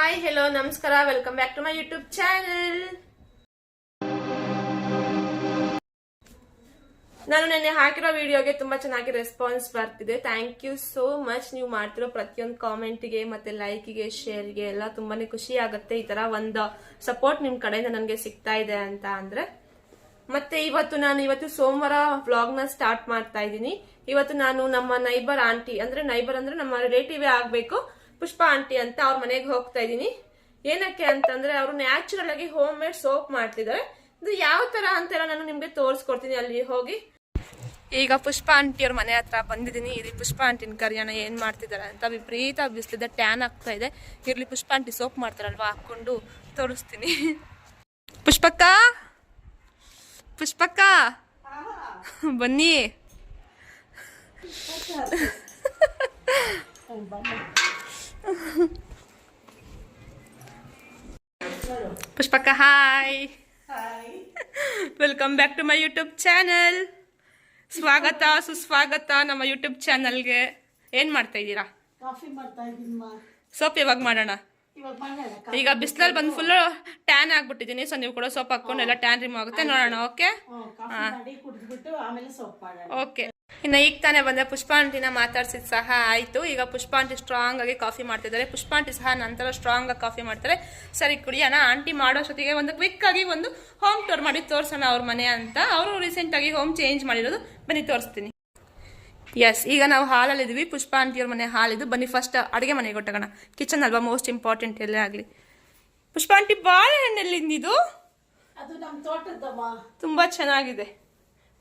Hi hello ನಮಸ್ಕಾರ welcome back to my YouTube channel ನಾನು ನೆನ್ನೆ ಹಾಕಿರೋ ವಿಡಿಯೋಗೆ ತುಂಬಾ ಚೆನ್ನಾಗಿ ರೆಸ್ಪಾನ್ಸ್ ಬರ್ತಿದೆ. ಥ್ಯಾಂಕ್ ಯು ಸೋ ಮಚ್ ನೀವು ಮಾಡ್ತಿರೋ ಪ್ರತಿಯೊಂದು ಕಾಮೆಂಟ್ಗೆ ಮತ್ತೆ ಲೈಕ್ಗೆ ಶೇರ್ಗೆ ಎಲ್ಲ ತುಂಬಾನೇ ಖುಷಿ ಆಗುತ್ತೆ. ಈ ತರ ಒಂದು ಸಪೋರ್ಟ್ ನಿಮ್ ಕಡೆಯಿಂದ ನನಗೆ ಸಿಗ್ತಾ ಇದೆ ಅಂತ ಅಂದ್ರೆ. ಮತ್ತೆ ಇವತ್ತು ನಾನು ಇವತ್ತು ಸೋಮವಾರ ವ್ಲಾಗ್ನ ಸ್ಟಾರ್ಟ್ ಮಾಡ್ತಾ ಇದ್ದೀನಿ. ಇವತ್ತು ನಾನು ನಮ್ಮ ನೈಬರ್ ಆಂಟಿ ಅಂದ್ರೆ ನೈಬರ್ ಅಂದ್ರೆ ನಮ್ಮ ರಿಲೇಟಿವ್ ಆಗ್ಬೇಕು. ಪುಷ್ಪ ಆಂಟಿ ಅಂತ ಅವ್ರ ಮನೆಗೆ ಹೋಗ್ತಾ ಇದ್ದೀನಿ. ಏನಕ್ಕೆ ಅಂತಂದ್ರೆ ಅವರು ನ್ಯಾಚುರಲ್ ಆಗಿ ಹೋಮ್ ಮೇಡ್ ಸೋಪ್ ಮಾಡ್ತಿದ್ದಾರೆ. ಇದು ಯಾವ ತರ ಅಂತೆಲ್ಲ ನಾನು ನಿಮ್ಗೆ ತೋರಿಸ್ಕೊಡ್ತೀನಿ ಅಲ್ಲಿ ಹೋಗಿ. ಈಗ ಪುಷ್ಪ ಆಂಟಿ ಅವ್ರ ಮನೆ ಹತ್ರ ಬಂದಿದ್ದೀನಿ. ಇಲ್ಲಿ ಪುಷ್ಪ ಆಂಟಿನ ಕರಿಯೋಣ ಏನ್ ಮಾಡ್ತಿದ್ದಾರೆ ಅಂತ ವಿಪರೀತ ಬಿಸಿಲಿದೆ ಟ್ಯಾನ್ ಆಗ್ತಾ ಇದೆ. ಇರ್ಲಿ ಪುಷ್ಪ ಆಂಟಿ ಸೋಪ್ ಮಾಡ್ತಾರಲ್ವಾ ಹಾಕೊಂಡು ತೋರಿಸ್ತೀನಿ. ಪುಷ್ಪಕ್ಕ? ಪುಷ್ಪಕ್ಕ? ಬನ್ನಿ. ಪುಷ್ಪಕ್ಕ hi welcome back to my YouTube channel ಸ್ವಾಗತ ಸುಸ್ವಾಗತ ನಮ್ಮ ಯೂಟ್ಯೂಬ್ ಚಾನಲ್ಗೆ ಏನು ಮಾಡ್ತಾ ಇದ್ದೀರಾ? ಸೋಪ್ ಯಾವಾಗ ಮಾಡೋಣ? ಇವಾಗ ಮಾಡೋಣ ಈಗ ಬಿಸಿಲಲ್ಲಿ ಬಂದು ಫುಲ್ ಟ್ಯಾನ್ ಆಗ್ಬಿಟ್ಟಿದ್ದೀನಿ ಸೊ ನೀವು ಕೂಡ ಸೋಪ್ ಹಾಕೊಂಡು ಎಲ್ಲ ಟ್ಯಾನ್ ರಿಮೂವ್ ಆಗುತ್ತೆ ನೋಡೋಣ ಓಕೆ ಓಕೆ ಇನ್ನು ಈಗ ತಾನೇ ಬಂದರೆ ಪುಷ್ಪ ಆಂಟಿನ ಮಾತಾಡ್ಸಿದ್ ಸಹ ಆಯ್ತು. ಈಗ ಪುಷ್ಪ ಆಂಟಿ ಸ್ಟ್ರಾಂಗ್ ಆಗಿ ಕಾಫಿ ಮಾಡ್ತಿದ್ದಾರೆ. ಪುಷ್ಪ ಆಂಟಿ ಸಹ ನಂತರ ಸ್ಟ್ರಾಂಗ್ ಆಗಿ ಕಾಫಿ ಮಾಡ್ತಾರೆ. ಸರಿ ಕುಡಿಯೋಣ ಆಂಟಿ ಮಾಡೋಷ್ಟೊತ್ತಿಗೆ ಒಂದು ಕ್ವಿಕ್ ಆಗಿ ಒಂದು ಹೋಮ್ ಟೂರ್ ಮಾಡಿ ತೋರಿಸೋಣ ಅವ್ರ ಮನೆ ಅಂತ. ಅವರು ರೀಸೆಂಟ್ ಆಗಿ ಹೋಮ್ ಚೇಂಜ್ ಮಾಡಿರೋದು. ಬನ್ನಿ ತೋರಿಸ್ತೀನಿ. ಎಸ್ ಈಗ ನಾವು ಹಾಲಲ್ಲಿ ಇದೀವಿ. ಪುಷ್ಪ ಆಂಟಿಯವ್ರ ಮನೆ ಹಾಲಿದ್ದು ಬನ್ನಿ ಫಸ್ಟ್ ಅಡುಗೆ ಮನೆಗೆ ಕೊಟ್ಟೋಣ ಕಿಚನ್ ಅಲ್ವಾ? ಮೋಸ್ಟ್ ಇಂಪಾರ್ಟೆಂಟ್ ಎಲ್ಲೇ ಆಗಲಿ. ಪುಷ್ಪ ಆಂಟಿ ಬಾಳೆಹಣ್ಣೆಲ್ಲಿಂದಿದು ತೋಟದ್ದಮ್ಮ. ತುಂಬಾ ಚೆನ್ನಾಗಿದೆ.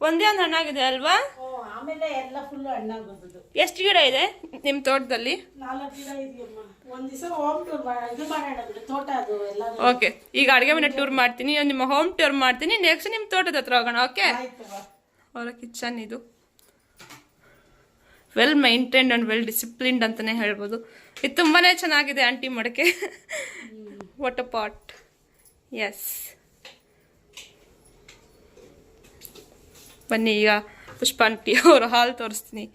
ಒಂದೇ ಒಂದು ಹಣ್ಣಾಗಿದೆ ಅಲ್ವಾ? ಹ್ಞೂ ಆಮೇಲೆ ಎಲ್ಲ ಫುಲ್ ಹಣ್ಣಾಗೋದು ಎಷ್ಟು ಗಿಡ ಇದೆ ನಿಮ್ಮ ತೋಟದಲ್ಲಿ? ನಾಲ್ಕು ಗಿಡ ಇದೆಯಮ್ಮ. ಒಂದ್ ದಿವಸ ಹೋಮ್ ಟೂರ್ ಇದು ಮಾಡೋಣ ಬಿಡು ತೋಟ ಅದು ಎಲ್ಲ ಓಕೆ ಈಗ ಅಡುಗೆ ಮನೆ ಟೂರ್ ಮಾಡ್ತೀನಿ ನಿಮ್ಮ ಹೋಮ್ ಟೂರ್ ಮಾಡ್ತೀನಿ ನೆಕ್ಸ್ಟ್ ನಿಮ್ಮ ತೋಟದ ಹತ್ರ ಹೋಗೋಣ ಓಕೆ ಅವರ ಕಿಚನ್ ಇದು. Well maintained and well disciplined ಅಂತಾನೆ ಹೇಳ್ಬೋದು. ಇದು ತುಂಬಾನೇ ಚೆನ್ನಾಗಿದೆ ಆಂಟಿ ಮಡಕೆ. ವಾಟರ್ ಪಾಟ್ ಎಸ್ ಬನ್ನಿ, ಈಗ ಪುಷ್ಪ ಆಂಟಿ ಅವರು ಹಾಲ್ ತೋರಿಸ್ತೀನಿ.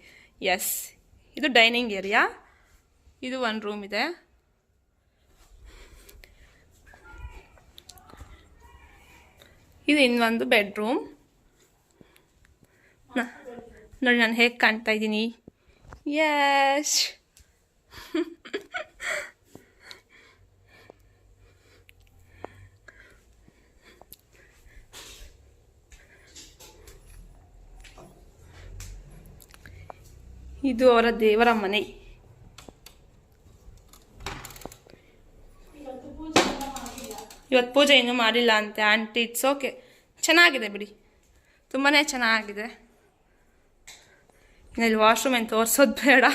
ಎಸ್ ಇದು ಡೈನಿಂಗ್ ಏರಿಯಾ? ಇದು ಒಂದು ರೂಮ್ ಇದೆ. ಇದು ಇನ್ನೊಂದು ಬೆಡ್ರೂಮ್ ನೋಡಿ ನಾನು ಹೇಗೆ ಕಾಣ್ತಾ ಇದ್ದೀನಿ. ಯಶ್ ಇದು ಅವರ ದೇವರ ಮನೆ. ಇವತ್ತು ಪೂಜೆ ಇನ್ನೂ ಮಾಡಿಲ್ಲ ಅಂತೆ. ಆಂಟಿ ಇಟ್ಸ್ ಓಕೆ ಚೆನ್ನಾಗಿದೆ ಬಿಡಿ. ತುಂಬಾ ಚೆನ್ನಾಗಿದೆ. ಇನ್ನು ಇಲ್ಲಿ ವಾಶ್ರೂಮ್ ಏನು ತೋರಿಸೋದು ಬೇಡ.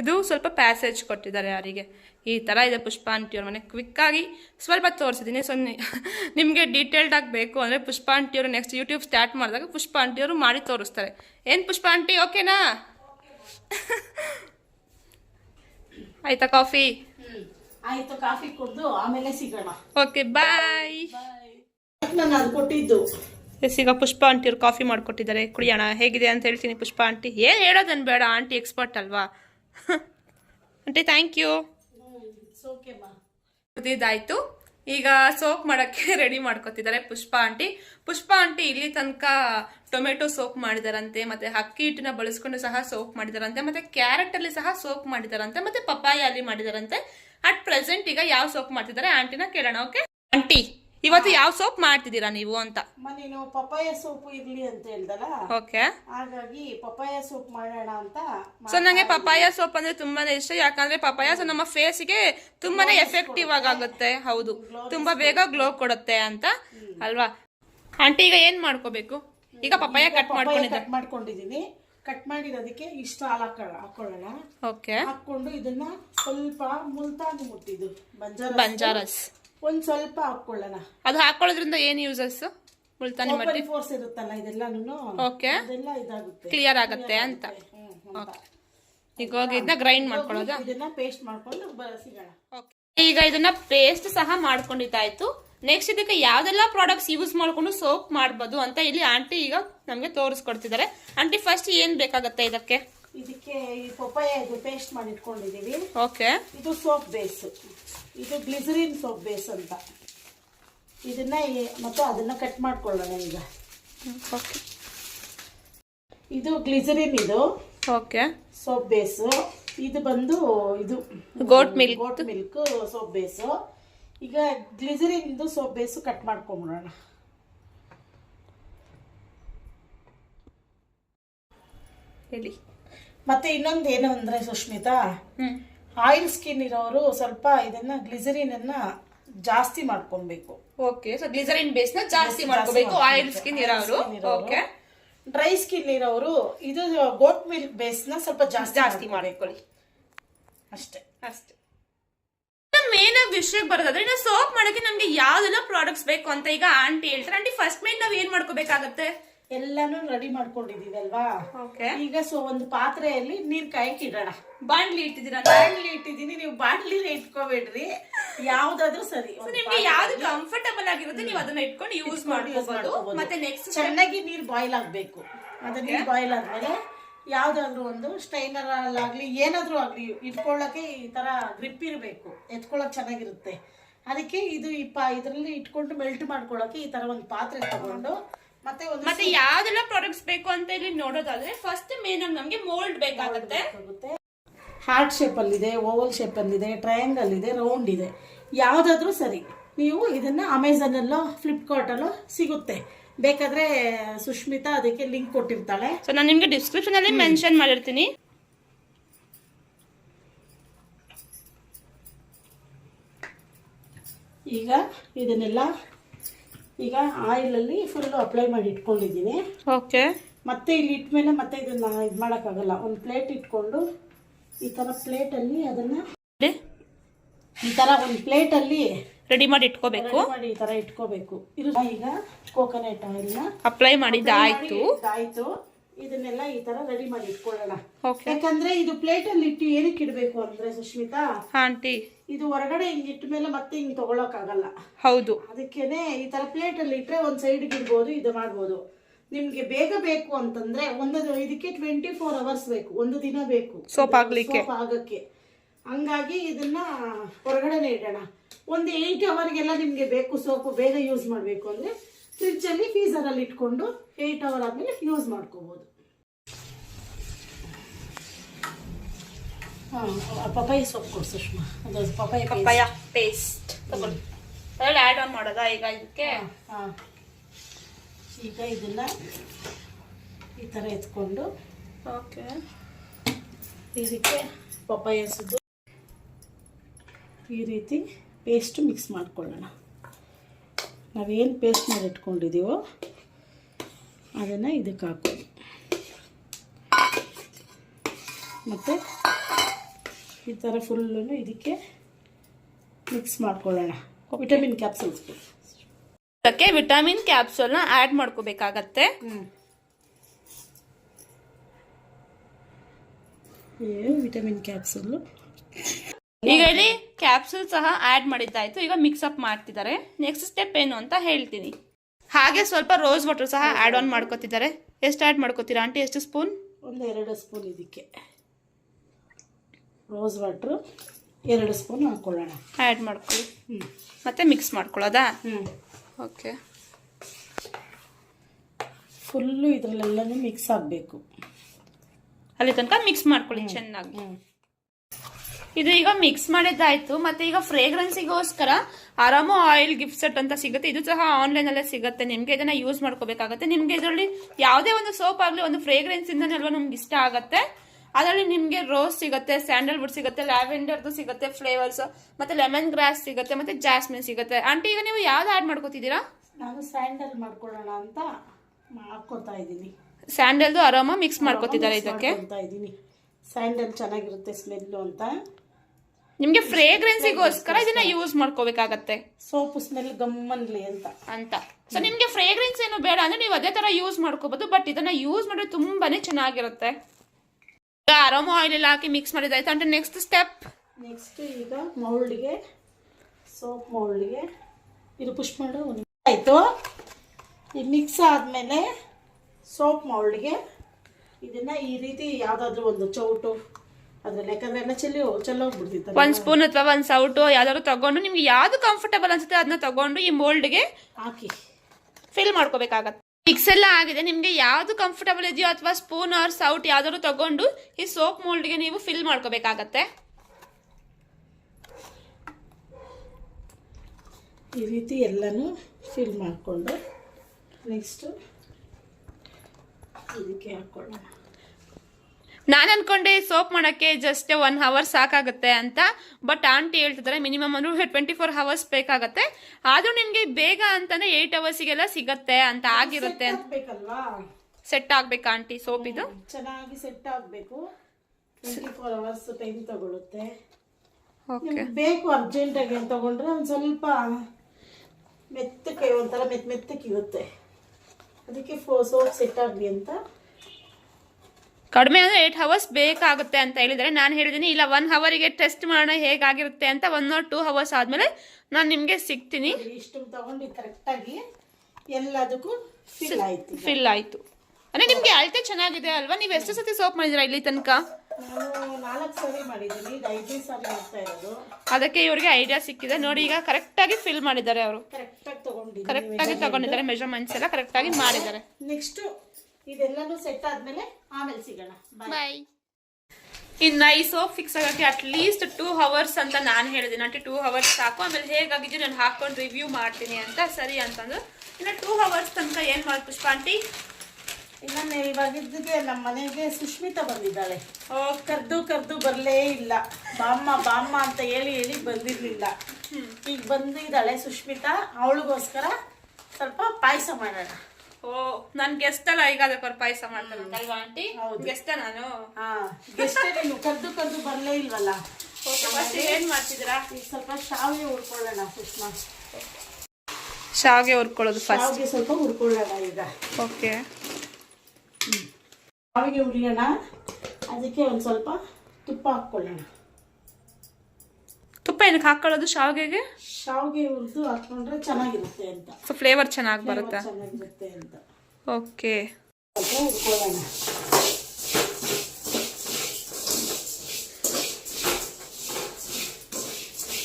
ಇದು ಸ್ವಲ್ಪ ಪ್ಯಾಸೇಜ್ ಕೊಟ್ಟಿದ್ದಾರೆ ಯಾರಿಗೆ. ಈ ಥರ ಇದೆ ಪುಷ್ಪ ಆಂಟಿಯವ್ರ ಮನೆ. ಕ್ವಿಕ್ಕಾಗಿ ಸ್ವಲ್ಪ ತೋರಿಸಿದ್ದೀನಿ ಸೊ ನಿಮಗೆ ಡೀಟೇಲ್ಡಾಗಿ ಬೇಕು ಅಂದರೆ ಪುಷ್ಪ ಆಂಟಿಯವರು ನೆಕ್ಸ್ಟ್ ಯೂಟ್ಯೂಬ್ ಸ್ಟಾರ್ಟ್ ಮಾಡಿದಾಗ ಪುಷ್ಪ ಆಂಟಿಯವರು ಮಾಡಿ ತೋರಿಸ್ತಾರೆ. ಏನು ಪುಷ್ಪ ಆಂಟಿ ಓಕೆನಾ ಆಯ್ತಾ ಕಾಫಿ? ಆಯ್ತು ಕಾಫಿ ಕುಡ್ದು ಆಮೇಲೆ ಸಿಗೋಣ. ಓಕೆ ಬಾಯ್ ನಾನು ಅದು ಕೊಟ್ಟಿದ್ದು. ಈಗ ಪುಷ್ಪ ಆಂಟಿಯವ್ರು ಕಾಫಿ ಮಾಡ್ಕೊಟ್ಟಿದ್ದಾರೆ. ಕುಡಿಯೋಣ. ಹೇಗಿದೆ ಅಂತ ಹೇಳ್ತೀನಿ ಪುಷ್ಪ ಆಂಟಿ. ಏನು ಹೇಳೋದನ್ ಬೇಡ ಆಂಟಿ ಎಕ್ಸ್ಪರ್ಟ್ ಅಲ್ವಾ? ಆಂಟಿ ಥ್ಯಾಂಕ್ ಯು ಕುದಿದಾಯ್ತು ಈಗ ಸೋಪ್ ಮಾಡಕ್ಕೆ ready ಮಾಡ್ಕೊತಿದ್ದಾರೆ Pushpa aunty. Pushpa aunty ಇಲ್ಲಿ ತನಕ ಟೊಮೆಟೊ ಸೋಪ್ ಮಾಡಿದಾರಂತೆ ಮತ್ತೆ ಅಕ್ಕಿ ಹಿಟ್ಟನ್ನ ಬಳಸ್ಕೊಂಡು ಸಹ ಸೋಪ್ ಮಾಡಿದಾರಂತೆ ಮತ್ತೆ ಕ್ಯಾರೆಟ್ ಅಲ್ಲಿ ಸಹ ಸೋಪ್ ಮಾಡಿದಾರಂತೆ ಮತ್ತೆ ಪಪ್ಪಾಯ ಅಲ್ಲಿ ಮಾಡಿದಾರಂತೆ. ಅಟ್ ಪ್ರೆಸೆಂಟ್ ಈಗ ಯಾವ ಸೋಪ್ ಮಾಡ್ತಿದ್ದಾರೆ ಆಂಟಿನ ಕೇಳೋಣ ಓಕೆ ಆಂಟಿ ಇವತ್ತು ಯಾವ ಸೋಪ್ ಮಾಡ್ತಿದ್ದೀರಾ ನೀವು ಅಂತ? ನೀನು ಪಪ್ಪಾಯ ಸೋಪ್ ಇರ್ಲಿ ಅಂತ ಹೇಳ್ದಲ್ಲ? ಓಕೆ ಹಾಗಾಗಿ ಪಪ್ಪಾಯ ಸೋಪ್ ಮಾಡೋಣ ಅಂತ ಸೊ ನಂಗೆ ಪಪ್ಪಾಯ ಸೋಪ್ ಅಂದ್ರೆ ತುಂಬಾನೇ ಇಷ್ಟ ಯಾಕಂದ್ರೆ ಪಪ್ಪಾಯ ಸೊ ನಮ್ಮ ಫೇಸ್ಗೆ ತುಂಬಾನೇ ಎಫೆಕ್ಟಿವ್ ಆಗುತ್ತೆ ಹೌದು. ತುಂಬಾ ಬೇಗ ಗ್ಲೋ ಕೊಡುತ್ತೆ ಅಂತ. ಅಲ್ವಾ? ಆಂಟಿ ಈಗ ಏನ್ ಮಾಡ್ಕೋಬೇಕು? ಈಗ ಪಪ್ಪಾಯ ಕಟ್ ಮಾಡ್ಕೊಂಡಿದ್ದೆ. ಕಟ್ ಮಾಡ್ಕೊಂಡಿದೀನಿ. ಕಟ್ ಮಾಡಿರೋದಕ್ಕೆ ಇಷ್ಟು ಹಾಲು ಹಾಕೊಳ್ಳೋಣ. ಓಕೆ. ಹಾಕೊಂಡು ಇದನ್ನ ಸ್ವಲ್ಪ ಮುಲ್ತಾನಿ ಮುಟ್ಟಿದ್ದು ಬಂಜಾರ ಬಂಜಾರಸ್ ಒಂದ್ ಸ್ವಲ್ಪ ಹಾಕೊಳ್ಳೋಣ. ಅದು ಹಾಕೊಳ್ಳೋದ್ರಿಂದ ಏನ್ ಯೂಸಸ್ ಮುಲ್ತಾನಿ ಮಟ್ಟಿ ಫೋರ್ಸ್ ಇರುತ್ತಲ್ಲ ಇದೆಲ್ಲಾನು ಓಕೆ. ಅದೆಲ್ಲ ಇದಾಗುತ್ತೆ. ಕ್ಲಿಯರ್ ಆಗತ್ತೆ ಅಂತ. ಈಗ ಹೋಗಿ ಇದನ್ನ ಗ್ರೈಂಡ್ ಮಾಡ್ಕೊಳ್ಳೋದು? ಇದನ್ನ ಪೇಸ್ಟ್ ಮಾಡ್ಕೊಂಡು ಸಿಗೋಣ. ಈಗ ಇದನ್ನ ಪೇಸ್ಟ್ ಸಹ ಮಾಡ್ಕೊಂಡಿದ್ದಾಯ್ತು. ನೆಕ್ಸ್ಟ್ ಇದಕ್ಕೆ ಯಾವ್ದೆಲ್ಲ ಪ್ರಾಡಕ್ಟ್ಸ್ ಯೂಸ್ ಮಾಡ್ಕೊಂಡು ಸೋಪ್ ಮಾಡ್ಬೋದು ಅಂತ ಇಲ್ಲಿ ಆಂಟಿ ಈಗ ನಮಗೆ ತೋರಿಸ್ಕೊಡ್ತಿದ್ದಾರೆ ಆಂಟಿ ಫಸ್ಟ್ ಏನ್ ಬೇಕಾಗತ್ತೆ ಇದಕ್ಕೆ? ಇದಕ್ಕೆ ಈ ಪಪ್ಪಾಯ ಇದು ಪೇಸ್ಟ್ ಮಾಡಿ ಇಟ್ಕೊಂಡಿದೀವಿ ಓಕೆ ಇದು ಸೋಪ್ ಬೇಸ್ ಇದು ಗ್ಲಿಸರಿನ್ ಸೋಪ್ ಬೇಸ್ ಅಂತ. ಇದನ್ನ ಮತ್ತು ಮತ್ತೆ ಅದನ್ನ ಕಟ್ ಮಾಡ್ಕೊಳ್ಳೋಣ ಈಗ. ಓಕೆ ಇದು ಗ್ಲಿಸರಿನ್ ಇದು. ಓಕೆ ಸೋಪ್ ಬೇಸ್ ಇದು ಬಂದು ಇದು goat milk goat milk soap base ಈಗ ಗ್ಲಿಸರಿನ್ ಇದು ಸೋಪ್ ಬೇಸು ಕಟ್ ಮಾಡ್ಕೊಂಬಿಡೋಣ. ಹೇಳಿ ಮತ್ತೆ ಇನ್ನೊಂದು ಏನು ಅಂದರೆ ಸುಷ್ಮಿತಾ ಆಯಿಲ್ ಸ್ಕಿನ್ ಇರೋರು ಸ್ವಲ್ಪ ಇದನ್ನ ಗ್ಲಿಸರಿನ್ ಅನ್ನ ಜಾಸ್ತಿ ಮಾಡ್ಕೊಬೇಕು ಓಕೆ ಸೊ ಗ್ಲಿಸರಿನ್ ಬೇಸ್ನ ಜಾಸ್ತಿ ಮಾಡ್ಕೋಬೇಕು ಆಯಿಲ್ ಸ್ಕಿನ್ ಇರೋರು. ಓಕೆ. ಡ್ರೈ ಸ್ಕಿನ್ ಇರೋರು ಇದು ಗೋಟ್ ಮಿಲ್ಕ್ ಬೇಸ್ನ ಸ್ವಲ್ಪ ಜಾಸ್ತಿ ಜಾಸ್ತಿ ಮಾಡ್ಕೊಳ್ಳಿ. ಅಷ್ಟೇ. ಅಷ್ಟೇ. ಮೇನ್ ವಿಷಯಕ್ಕೆ ಬರೋದಾದ್ರೆ ನಾವು ಸೋಪ್ ಮಾಡೋಕೆ ನಮ್ಗೆ ಯಾವ್ದೆಲ್ಲ ಪ್ರಾಡಕ್ಟ್ಸ್ ಬೇಕು ಅಂತ ಈಗ ಆಂಟಿ ಹೇಳ್ತಾರೆ. ಆಂಟಿ ಫಸ್ಟ್ ಮೇನ್ ನಾವ್ ಏನ್ ಮಾಡ್ಕೋಬೇಕಾಗತ್ತೆ? ಎಲ್ಲಾನು ರೆಡಿ ಮಾಡ್ಕೊಂಡಿದೀವಲ್ವಾ ಓಕೆ ಈಗ ಸೊ ಒಂದು ಪಾತ್ರೆಯಲ್ಲಿ ನೀರ್ ಕಾಯಕ್ ಇಡೋಣ. ಬಾಂಡ್ಲಿ ಇಟ್ಟಿದ್ದೀರಾ? ಬಾಂಡ್ಲಿ ಇಟ್ಟಿದೀನಿ ನೀವು ಬಾಂಡ್ಲಿ ಇಟ್ಕೋಬೇಡ್ರಿ. ಯಾವ್ದಾದ್ರೂ ಸರಿ. ನಿಮ್ಗೆ ಯಾವ್ದು ಕಂಫರ್ಟಬಲ್ ಆಗಿರುತ್ತೆ ನೀವು ಅದನ್ನ ಇಟ್ಕೊಂಡು ಯೂಸ್ ಮಾಡಿ. ಮತ್ತೆ ನೆಕ್ಸ್ಟ್ ಚೆನ್ನಾಗಿ ನೀರ್ ಬಾಯ್ಲ್ ಆಗ್ಬೇಕು. ಅದು ನೀರ್ ಬಾಯ್ಲ್ ಆದ್ಮೇಲೆ ಯಾವ್ದಾದ್ರು ಒಂದು ಸ್ಟೈನರ್ ಆಗಲಿ ಏನಾದರೂ ಆಗಲಿ ಇಟ್ಕೊಳ್ಳಕ್ಕೆ ಈ ತರ ಗ್ರಿಪ್ ಇರಬೇಕು ಎತ್ಕೊಳ್ಳೋಕೆ ಚೆನ್ನಾಗಿರುತ್ತೆ. ಅದಕ್ಕೆ ಇದು ಈ ಪಾ ಇದ್ರಲ್ಲಿ ಇಟ್ಕೊಂಡು ಮೆಲ್ಟ್ ಮಾಡ್ಕೊಳ್ಳೋಕೆ ಈ ತರ ಒಂದು ಪಾತ್ರೆ ತಗೊಂಡು ಮತ್ತೆ ಒಂದು ಮತ್ತೆ ಯಾವ್ದೆಲ್ಲ ಪ್ರಾಡಕ್ಟ್ಸ್ ಬೇಕು ಅಂತ ಇಲ್ಲಿ ನೋಡೋದಾದ್ರೆ ಫಸ್ಟ್ ಮೇನ್ ಆಗಿ ನಮ್ಗೆ ಮೋಲ್ಡ್ ಬೇಕಾಗುತ್ತೆ. ಹಾರ್ಟ್ ಶೇಪ್ ಅಲ್ಲಿದೆ ಓವಲ್ ಶೇಪ್ ಅಲ್ಲಿದೆ ಟ್ರಯಾಂಗಲ್ ಇದೆ ರೌಂಡ್ ಇದೆ. ಯಾವ್ದಾದ್ರು ಸರಿ ನೀವು ಇದನ್ನ ಅಮೆಝಾನ್ ಅಲ್ಲೋ ಫ್ಲಿಪ್ಕಾರ್ಟ್ ಅಲ್ಲೋ ಸಿಗುತ್ತೆ. ಬೇಕಾದ್ರೆ ಸುಷ್ಮಿತಾ ಅದಕ್ಕೆ ಲಿಂಕ್ ಕೊಟ್ಟಿರ್ತಾಳೆ. ಸೊ ನಾನು ನಿಮ್ಗೆ ಡಿಸ್ಕ್ರಿಪ್ಷನ್ ಅಲ್ಲಿ ಮೆನ್ಷನ್ ಮಾಡಿರ್ತೀನಿ. ಈಗ ಇದನ್ನೆಲ್ಲ ಈಗ ಆಯಿಲಲ್ಲಿ ಫುಲ್ಲು ಅಪ್ಲೈ ಮಾಡಿ ಇಟ್ಕೊಂಡಿದ್ದೀನಿ. ಓಕೆ ಮತ್ತೆ ಇಲ್ಲಿ ಇಟ್ಮೇಲೆ ಮತ್ತೆ ಇದನ್ನ ಇದು ಮಾಡೋಕ್ಕಾಗಲ್ಲ. ಒಂದು ಪ್ಲೇಟ್ ಇಟ್ಕೊಂಡು ಈ ಥರ ಪ್ಲೇಟಲ್ಲಿ ಅದನ್ನು ಈ ಥರ ಒಂದು ಪ್ಲೇಟಲ್ಲಿ ರೆಡಿ ಮಾಡಿ ಇಟ್ಕೋಬೇಕು. ಮಾಡಿ ಈ ತರ ಇಟ್ಕೋಬೇಕು. ಇದು ಈಗ ಕೋಕೋನಟ್ ಆಯಿಲ್ನ ಅಪ್ಲೈ ಮಾಡಿದ್ದು ಆಯ್ತು. ಇದನ್ನೆಲ್ಲ ಈ ತರ ರೆಡಿ ಮಾಡಿ ಇಟ್ಕೊಳ್ಳೋಣ. ಓಕೆ ಯಾಕಂದ್ರೆ ಇದು ಪ್ಲೇಟ್ ಅಲ್ಲಿ ಇಟ್ಟು ಏನಕ್ಕೆ ಇಡಬೇಕು ಅಂದ್ರೆ ಸುಶ್ಮಿತಾ? ಆಂಟಿ. ಇದು ಹೊರಗಡೆ ಹಿಂಗ್ ಇಟ್ಟ ಮೇಲೆ ಮತ್ತೆ ಹಿಂಗ್ ತಗೊಳಕ್ ಆಗಲ್ಲ ಹೌದು. ಅದಕ್ಕೇನೆ ಈ ತರ ಪ್ಲೇಟ್ ಅಲ್ಲಿ ಇಟ್ರೆ ಒಂದ್ ಸೈಡ್ ಇಡ್ಬೋದು ಇದು ಮಾಡ್ಬೋದು. ನಿಮ್ಗೆ ಬೇಗ ಬೇಕು ಅಂತಂದ್ರೆ ಒಂದು ಇದಕ್ಕೆ ಟ್ವೆಂಟಿ ಫೋರ್ ಅವರ್ಸ್ ಬೇಕು. ಒಂದು ದಿನ ಬೇಕು. ಸೋಪ್ ಆಗ್ಲಿಕ್ಕೆ. ಆಗಕ್ಕೆ. ಹಂಗಾಗಿ ಇದನ್ನ ಹೊರಗಡೆನೆ ಇಡೋಣ. ಒಂದು ಏಯ್ಟ್ ಅವರ್ಗೆಲ್ಲ ನಿಮಗೆ ಬೇಕು ಸೋಪು ಬೇಗ ಯೂಸ್ ಮಾಡಬೇಕು ಅಂದ್ರೆ ಫ್ರಿಡ್ಜ್ ಅಲ್ಲಿ ಫ್ರೀಸರ್ ಅಲ್ಲಿ ಇಟ್ಕೊಂಡು ಏಯ್ಟ್ ಅವರ್ ಆದಮೇಲೆ ಯೂಸ್ ಮಾಡ್ಕೋಬಹುದು ಪಪಾಯಿ ಸೊಪ್ಪು ಕೊಡು ಸುಷ್ಮಾ. ಅದು ಪಪಾಯಿ ಪಪ್ಪಾಯ ಪೇಸ್ಟ್ ತಗೊಳ್ಳಿ. ಅದರಲ್ಲಿ ಆಡ್ ಆನ್ ಮಾಡೋದಾ ಈಗ ಇದಕ್ಕೆ? ಹಾ. ಈಗ ಇದನ್ನ ಈ ಥರ ಎತ್ಕೊಂಡು ಓಕೆ. ಇದಕ್ಕೆ ಪಪ್ಪಾಯ ಸುದ್ದು ಈ ರೀತಿ ಪೇಸ್ಟ್ ಮಿಕ್ಸ್ ಮಾಡ್ಕೊಳ್ಳೋಣ. ನಾವೇನು ಪೇಸ್ಟ್ ಮಾಡಿ ಇಟ್ಕೊಂಡಿದ್ದೀವೋ ಅದನ್ನು ಇದಕ್ಕೆ ಹಾಕೋದು ಮತ್ತು ಈ ಥರ ಫುಲ್ಲು ಇದಕ್ಕೆ ಮಿಕ್ಸ್ ಮಾಡ್ಕೊಳ್ಳೋಣ. Vitamin capsules. ಅದಕ್ಕೆ ವಿಟಮಿನ್ ಕ್ಯಾಪ್ಸೂಲ್ನ ಆ್ಯಡ್ ಮಾಡ್ಕೋಬೇಕಾಗತ್ತೆ. ಹ್ಞೂ ವಿಟಮಿನ್ ಕ್ಯಾಪ್ಸೂಲು ಈಗ ಇಲ್ಲಿ ಕ್ಯಾಪ್ಸೂಲ್ ಸಹ ಆ್ಯಡ್ ಮಾಡಿದ್ದಾಯಿತು. ಈಗ ಮಿಕ್ಸ್ ಅಪ್ ಮಾಡ್ತಿದ್ದಾರೆ. ನೆಕ್ಸ್ಟ್ ಸ್ಟೆಪ್ ಏನು ಅಂತ ಹೇಳ್ತೀನಿ. ಹಾಗೆ ಸ್ವಲ್ಪ ರೋಸ್ ವಾಟರ್ ಸಹ ಆ್ಯಡ್ ಆನ್ ಮಾಡ್ಕೋತಿದ್ದಾರೆ. ಎಷ್ಟು ಆ್ಯಡ್ ಮಾಡ್ಕೋತೀರಾ ಆಂಟಿ ಎಷ್ಟು ಸ್ಪೂನ್ ಒಂದು ಎರಡು ಸ್ಪೂನ್ ಇದಕ್ಕೆ. ರೋಸ್ ವಾಟ್ರು ಎರಡು ಸ್ಪೂನ್ ಹಾಕ್ಕೊಳ್ಳೋಣ ಆ್ಯಡ್ ಮಾಡ್ಕೊಳ್ಳಿ. ಹ್ಞೂ ಮತ್ತೆ ಮಿಕ್ಸ್ ಮಾಡ್ಕೊಳ್ಳೋದಾ? ಹ್ಞೂ ಓಕೆ ಫುಲ್ಲು ಇದರಲ್ಲೆಲ್ಲನೂ ಮಿಕ್ಸ್ ಆಗಬೇಕು. ಅಲ್ಲಿ ತನಕ ಮಿಕ್ಸ್ ಮಾಡ್ಕೊಳ್ಳಿ ಚೆನ್ನಾಗಿ. ಹ್ಞೂ ಇದು ಈಗ ಮಿಕ್ಸ್ ಮಾಡಿದ್ದಾಯ್ತು. ಮತ್ತೆ ಈಗ ಫ್ರೇಗ್ರೆನ್ಸಿಗೋಸ್ಕರ ಆರಾಮು ಆಯಿಲ್ ಗಿಫ್ಟ್ ಸೆಟ್ ಅಂತ ಸಿಗುತ್ತೆ. ಇದು ಸಹ ಆನ್ಲೈನ್ ಅಲ್ಲೇ ಸಿಗುತ್ತೆ. ನಿಮ್ಗೆ ಇದನ್ನ ಯೂಸ್ ಮಾಡ್ಕೋಬೇಕಾಗತ್ತೆ. ನಿಮ್ಗೆ ಇದರಲ್ಲಿ ಯಾವುದೇ ಒಂದು ಸೋಪ್ ಆಗಲಿ ಒಂದು ಫ್ರೇಗ್ರೆನ್ಸ್ ಇಂದನೇ ಅಲ್ವಾ ನಮ್ಗೆ ಇಷ್ಟ ಆಗುತ್ತೆ. ಅದರಲ್ಲಿ ನಿಮ್ಗೆ ರೋಸ್ ಸಿಗುತ್ತೆ ಸ್ಯಾಂಡಲ್ವುಡ್ ಸಿಗುತ್ತೆ ಲ್ಯಾವೆಂಡರ್ದು ಸಿಗುತ್ತೆ ಫ್ಲೇವರ್ಸ್ ಮತ್ತೆ ಲೆಮನ್ ಗ್ರಾಸ್ ಸಿಗುತ್ತೆ ಮತ್ತೆ ಜಾಸ್ಮಿನ್ ಸಿಗುತ್ತೆ. ಆಂಟಿ ಈಗ ನೀವು ಯಾವ್ದು ಆಡ್ ಮಾಡ್ಕೋತಿದ್ದೀರಾ? ನಾನು ಸ್ಯಾಂಡಲ್ ಮಾಡ್ಕೊಳ್ಳೋಣ ಅಂತ ಹಾಕೋತಾ ಇದ್ದೀನಿ. ಸ್ಯಾಂಡಲ್ದು ಆರಾಮ ಮಿಕ್ಸ್ ಮಾಡ್ಕೋತಿದ್ದಾರೆ ಇದಕ್ಕೆ. ಸ್ಯಾಂಡಲ್ ಚೆನ್ನಾಗಿರುತ್ತೆ ಸ್ಮೆಲ್ಲು ಅಂತ. ನಿಮ್ಗೆ ಫ್ರೇಗ್ರೆನ್ಸಿಗೋಸ್ಕರ ಇದನ್ನ ಯೂಸ್ ಮಾಡ್ಕೋಬೇಕಾಗತ್ತೆ. ಸೋಪ್ ಸ್ಮೆಲ್ ಗಮ್ಮನ್ಲಿ ಅಂತ. ಅಂತ. ಸೊ ನಿಮ್ಗೆ ಫ್ರೇಗ್ರೆನ್ಸ್ ಏನು ಬೇಡ ಅಂದ್ರೆ ನೀವು ಅದೇ ತರ ಯೂಸ್ ಮಾಡ್ಕೋಬಹುದು ಬಟ್ ಇದನ್ನ ಯೂಸ್ ಮಾಡಿದ್ರೆ ತುಂಬಾನೇ ಚೆನ್ನಾಗಿರುತ್ತೆ. ಅರೋಮಾ ಆಯಿಲ್ ಎಲ್ಲ ಹಾಕಿ ಮಿಕ್ಸ್ ಮಾಡಿದಾಯ್ತು? ಅಂದ್ರೆ ನೆಕ್ಸ್ಟ್ ಸ್ಟೆಪ್ ನೆಕ್ಸ್ಟ್ ಈಗ ಮೌಲ್ಡ್ಗೆ ಸೋಪ್ ಮೌಲ್ಡ್ಗೆ ಇದು ಪುಷ್ ಮಾಡು ಆಯಿತು. ಇದು ಮಿಕ್ಸ್ ಆದಮೇಲೆ ಸೋಪ್ ಮೌಲ್ಡ್ಗೆ ಇದನ್ನ ಈ ರೀತಿ ಯಾವ್ದಾದ್ರು ಒಂದು ಚೌಟು ಅದ್ರಲ್ಲಿ ಯಾಕಂದ್ರೆ ಎಲ್ಲ ಚೆಲ್ಲಿ ಚೆಲ್ಲೋಗ್ಬಿಡ್ತಿತ್ತು ಒಂದ್ ಸ್ಪೂನ್ ಅಥವಾ ಒಂದ್ ಸೌಟು ಯಾವ್ದಾದ್ರು ತಗೊಂಡು ನಿಮ್ಗೆ ಯಾವ್ದು ಕಂಫರ್ಟಬಲ್ ಅನ್ಸುತ್ತೆ ಅದನ್ನ ತಗೊಂಡು ಈ ಮೋಲ್ಡ್ಗೆ ಹಾಕಿ. ಫಿಲ್ ಮಾಡ್ಕೋಬೇಕಾಗತ್ತೆ. ಮಿಕ್ಸ್ ಎಲ್ಲ ಆಗಿದೆ. ನಿಮ್ಗೆ ಯಾವ್ದು ಕಂಫರ್ಟಬಲ್ ಇದೆಯೋ ಅಥವಾ ಸ್ಪೂನ್ ಆರ್ ಸೌಟ್ ಯಾವ್ದಾದ್ರು ತಗೊಂಡು ಈ ಸೋಪ್ ಮೋಲ್ಡ್ಗೆ ನೀವು ಫಿಲ್ ಮಾಡ್ಕೋಬೇಕಾಗತ್ತೆ. ಈ ರೀತಿ ಎಲ್ಲನೂ ಫಿಲ್ ಮಾಡಿಕೊಂಡು ನೆಕ್ಸ್ಟು ಇದಕ್ಕೆ ಹಾಕ್ಕೊಳ್ಳೋಣ ನಾನು ಅನ್ಕೊಂಡೆ ಸೋಪ್ ಮಾಡೋಕ್ಕೆ ಜಸ್ಟ್ ಒನ್ ಅವರ್ ಸಾಕಾಗುತ್ತೆ ಅಂತ ಬಟ್ ಆಂಟಿ ಹೇಳ್ತಿದ್ದಾರೆ ಮಿನಿಮಮ್ ಅಂದ್ರೆ ಟ್ವೆಂಟಿ ಫೋರ್ ಹವರ್ಸ್ ಬೇಕಾಗುತ್ತೆ. ಆದ್ರೂ ನಿಮಗೆ ಬೇಗ ಅಂತಂದ್ರೆ ಏಯ್ಟ್ ಅವರ್ಸಿಗೆಲ್ಲ ಸಿಗತ್ತೆ ಅಂತ ಆಗಿರುತ್ತೆ ಅಂತ. ಸೆಟ್ ಆಗ್ಬೇಕು ಆಂಟಿ ಸೋಪ್ ಇದು. ಚೆನ್ನಾಗಿ ಸೆಟ್ ಆಗಬೇಕು. ಟ್ವೆಂಟಿ ಫೋರ್ ಅವರ್ಸ್ ಟೈಮ್ ತಗೊಳುತ್ತೆ ಬೇಕು ಅರ್ಜೆಂಟಾಗಿ ಅಂತ ತಗೊಂಡ್ರೆ ಒಂದು ಸ್ವಲ್ಪ ಮೆತ್ತಕ್ಕೆ ಒಂಥರ ಮೆತ್ತ ಮೆತ್ತಕ್ಕೆ ಇರುತ್ತೆ. ಅದಕ್ಕೆ ಫೋ ಸೋಪ್ ಸೆಟ್ ಆಗಲಿ ಅಂತ. ಕಡಿಮೆ ಅಂದರೆ ಏಯ್ಟ್ ಅವರ್ಸ್ ಬೇಕಾಗುತ್ತೆ ಅಂತ ಹೇಳಿದರೆ ನಾನು ಹೇಳಿದ್ದೀನಿ ಇಲ್ಲ ಒನ್ ಹವರಿಗೆ ಟೆಸ್ಟ್ ಮಾಡೋಣ ಹೇಗಾಗಿರುತ್ತೆ ಅಂತ ಒನ್ ಆರ್ ಟೂ ಅವರ್ಸ್ ಆದಮೇಲೆ ನಾನು ನಿಮಗೆ ಸಿಗ್ತೀನಿ. ಇಷ್ಟು ತಗೊಂಡು ಕರೆಕ್ಟಾಗಿ ಎಲ್ಲದಕ್ಕೂ ಫಿಲ್ ಆಯಿತು ಫಿಲ್ ಅಂದ್ರೆ ನಿಮ್ಗೆ ಅಳತೆ ಚೆನ್ನಾಗಿದೆ ಅಲ್ವಾ? ನೀವು ಎಷ್ಟು ಸತಿ ಸೋಪ್ ಮಾಡಿದ್ದೀರಾ ಇಲ್ಲಿ ತನಕ? ಅದಕ್ಕೆ ಇವ್ರಿಗೆ ಐಡಿಯಾ ಸಿಕ್ಕಿದೆ. ನೋಡಿ ಈಗ ಕರೆಕ್ಟ್ ಆಗಿ ಫಿಲ್ ಮಾಡಿದ್ದಾರೆ ಅವರು. ಕರೆಕ್ಟಾಗಿ ತಗೊಂಡಿದ್ದೀನಿ ಕರೆಕ್ಟ್ ಆಗಿ ತಗೊಂಡಿದ್ದಾರೆ ಮೆಜರ್ಮೆಂಟ್ಸ್ ಎಲ್ಲ ಕರೆಕ್ಟ್ ಆಗಿ ಮಾಡಿದ್ದಾರೆ. ನೆಕ್ಸ್ಟು ಇದೆಲ್ಲನೂ ಸೆಟ್ ಆದ್ಮೇಲೆ ಆಮೇಲೆ ಸಿಗೋಣ. ಬಾಯ್ ಇನ್ನು ಈ ಸೋಪ್ ಫಿಕ್ಸ್ ಆಗೋಕ್ಕೆ ಅಟ್ಲೀಸ್ಟ್ ಟೂ ಅವರ್ಸ್ ಅಂತ ನಾನು ಹೇಳಿದ್ದೀನಿ ಆಂಟಿ ಟೂ ಅವರ್ಸ್ ಸಾಕು. ಆಮೇಲೆ ಹೇಗಾಗಿದ್ದು ನಾನು ಹಾಕ್ಕೊಂಡು ರಿವ್ಯೂ ಮಾಡ್ತೀನಿ ಅಂತ ಸರಿ ಅಂತಂದು ಇನ್ನು ಟೂ ಅವರ್ಸ್ ತನಕ ಏನು ಮಾಡಿ ಪುಷ್ಪ ಆಂಟಿ? ಇನ್ನು ಇವಾಗ ಇದ್ದಿದ್ದೆ ನಮ್ಮ ಮನೆಗೆ ಸುಷ್ಮಿತಾ ಬಂದಿದ್ದಾಳೆ. ಓ ಕರ್ದು ಕರ್ದು ಬರಲೇ ಇಲ್ಲ. ಬಾಮ್ಮ ಬಾಮ್ಮ ಅಂತ ಹೇಳಿ ಹೇಳಿ ಬಂದಿರಲಿಲ್ಲ. ಈಗ ಬಂದಿದ್ದಾಳೆ ಸುಷ್ಮಿತಾ ಅವಳಿಗೋಸ್ಕರ ಸ್ವಲ್ಪ ಪಾಯಸ ಮಾಡೋಣ. ಓ ನನ್ ಗೆಸ್ಟ್ ಅಲ್ಲ ಈಗ ಅದಕ್ಕೆ ಅವ್ರು ಪಾಯಸ ಮಾಡ್ತಾರೆ ಅಲ್ವಾ ಆಂಟಿ? ಹೌದು. ಗೆಸ್ಟ್ ನಾನು? ಹಾ ಗೆಸ್ಟೇ ನೀನು ಕದ್ದು ಕದ್ದು ಬರಲೇ ಇಲ್ವಲ್ಲ? ಫಸ್ಟ್ ಏನ್ ಮಾಡ್ತಿದ್ದೀರಾ? ಈಗ ಸ್ವಲ್ಪ ಶಾವಿಗೆ ಹುರ್ಕೊಳ್ಳೋಣ ಸುಷ್ಮಾ. ಶಾವಿಗೆ ಹುರ್ಕೊಳ್ಳೋದು ಫಸ್ಟ್ ಶಾವಿಗೆ ಸ್ವಲ್ಪ ಹುರ್ಕೊಳ್ಳೋಣ ಈಗ. ಓಕೆ. ಶಾವಿಗೆ ಹುರಿಯೋಣ. ಅದಕ್ಕೆ ಒಂದು ಸ್ವಲ್ಪ ತುಪ್ಪ ಹಾಕ್ಕೊಳ್ಳೋಣ. ಏನಕ್ಕೆ ಹಾಕೊಳ್ಳೋದು ಶಾವಿಗೆಗೆ? ಶಾವಿಗೆ ಹುರಿದು ಹಾಕೊಂಡ್ರೆ ಚೆನ್ನಾಗಿರುತ್ತೆ ಅಂತ. ಸೊ ಫ್ಲೇವರ್ ಚೆನ್ನಾಗಿ ಬರುತ್ತೆ? ಚೆನ್ನಾಗಿರುತ್ತೆ ಅಂತ. ಓಕೆ ಹುರ್ಕೊಳ್ಳೋಣ.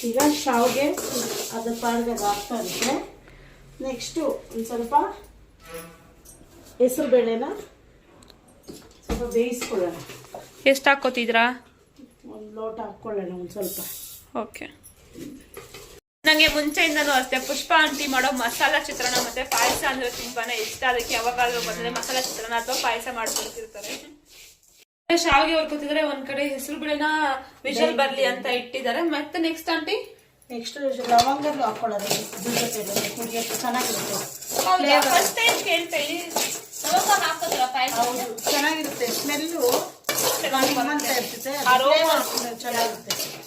ಈಗ ಶಾವಿಗೆ ಅದ್ರ ಪಾಡ್ಗೆ ಹಾಕ್ತಾ ಇರುತ್ತೆ. ನೆಕ್ಸ್ಟು ಒಂದು ಸ್ವಲ್ಪ ಹೆಸರು ಬೇಳೆನ ಸ್ವಲ್ಪ ಬೇಯಿಸ್ಕೊಳ್ಳೋಣ. ಎಷ್ಟು ಹಾಕೋತಿದ್ರಾ ಒಂದು ಲೋಟ ಹಾಕ್ಕೊಳ್ಳೋಣ ಒಂದು ಸ್ವಲ್ಪ. ಓಕೆ. ನಂಗೆ ಮುಂಚೆಯಿಂದನೂ ಅಷ್ಟೇ ಪುಷ್ಪ ಆಂಟಿ ಮಾಡೋ ಮಸಾಲಾ ಚಿತ್ರಾನ್ನ ಮತ್ತೆ ಪಾಯಸ ಅಂದ್ರೆ ತುಂಬಾನೇ ಇಷ್ಟ. ಅದಕ್ಕೆ ಯಾವಾಗಾದ್ರೂ ಬಂದ್ರೆ ಮಸಾಲಾ ಚಿತ್ರಾನ್ನ ಅಥವಾ ಪಾಯಸ ಮಾಡ್ಕೊಳ್ತಿರ್ತಾರೆ. ಶಾವಿಗೆ ಹೊರ್ಕೋತಿದ್ರೆ ಒಂದ್ ಕಡೆ ಹೆಸರು ಬೇಳೆನ ವಿಷಲ್ ಬರ್ಲಿ ಅಂತ ಇಟ್ಟಿದ್ದಾರೆ. ಮತ್ತೆ ನೆಕ್ಸ್ಟ್ ಆಂಟಿ? ನೆಕ್ಸ್ಟ್ ಲವಂಗನು ಹಾಕೊಳ್ಳೋದು. ಕುಡಿಯೋಕ್ಕೆ ಚೆನ್ನಾಗಿರುತ್ತೆ. ಫಸ್ಟ್ ಟೈಮ್ ಲವಂಗ ಹಾಕೋದ್ರ ಪಾಯಸ? ಚೆನ್ನಾಗಿರುತ್ತೆ. ಸ್ಮೆಲ್ಲು ಚೆನ್ನಾಗಿರುತ್ತೆ.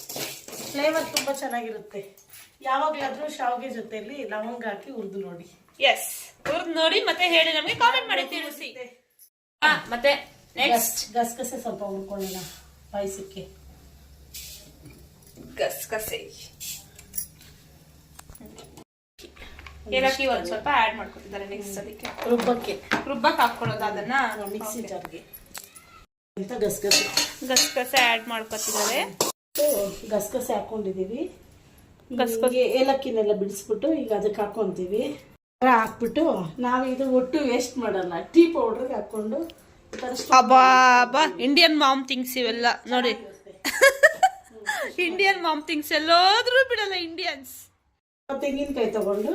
ಫ್ಲೇವರ್ ತುಂಬಾ ಚೆನ್ನಾಗಿರುತ್ತೆ. ಯಾವಾಗಲಾದ್ರೂ ಶಾವಿಗೆ ಜೊತೆಯಲ್ಲಿ ಲವಂಗ ಹಾಕಿ ಹುರಿದು ನೋಡಿ. ಎಸ್ ಹುರಿದು ನೋಡಿ ಮತ್ತೆ ಹೇಳಿ ನಮಗೆ ಕಾಮೆಂಟ್ ಮಾಡಿ ತಿಳಿಸಿ. ಮತ್ತೆ ನೆಕ್ಸ್ಟ್ ಗಸಗಸೆ ಸ್ವಲ್ಪ ಹುರ್ಕೊಳ್ಳೋಣ ಪಾಯಸಕ್ಕೆ. ಗಸಗಸೆ. ಏಲಕ್ಕಿ ಒಂದ್ ಸ್ವಲ್ಪ ಆಡ್ ಮಾಡ್ಕೊತಿದ್ದಾರೆ ನೆಕ್ಸ್ಟ್ ಅದಕ್ಕೆ ರುಬ್ಬಕ್ಕೆ. ರುಬ್ಬಕ್ ಹಾಕೊಳ್ಳೋದು ಅದನ್ನ? ಮಿಕ್ಸಿ ಜಾರ್ಗೆ. ಅಂತ ಗಸಗಸೆ? ಗಸಗಸೆ ಆಡ್ ಮಾಡ್ಕೊತಿದ್ದಾರೆ ಗಸಗಸೆ ಹಾಕೊಂಡಿದೀವಿ ಗಸಗಸೆ. ಏಲಕ್ಕಿನೆಲ್ಲ ಬಿಡಿಸ್ಬಿಟ್ಟು ಈಗ ಅದಕ್ಕೆ ಹಾಕೊಂತೀವಿ. ಖಾರ ಹಾಕ್ಬಿಟ್ಟು ನಾವು ಇದು ಒಟ್ಟು ವೇಸ್ಟ್ ಮಾಡಲ್ಲ. ಟೀ ಪೌಡ್ರಿಗೆ ಹಾಕೊಂಡು ಈ ಅಬ್ಬಾ ಇಂಡಿಯನ್ ಮಾಮ್ ಥಿಂಗ್ಸ್ ಇವೆಲ್ಲ ನೋಡಿ. ಇಂಡಿಯನ್ ಮಾಮ್ ಥಿಂಗ್ಸ್ ಎಲ್ಲೋದ್ರೂ ಬಿಡಲ್ಲ ಇಂಡಿಯನ್ಸ್ ತೆಂಗಿನಕಾಯಿ ತಗೊಂಡು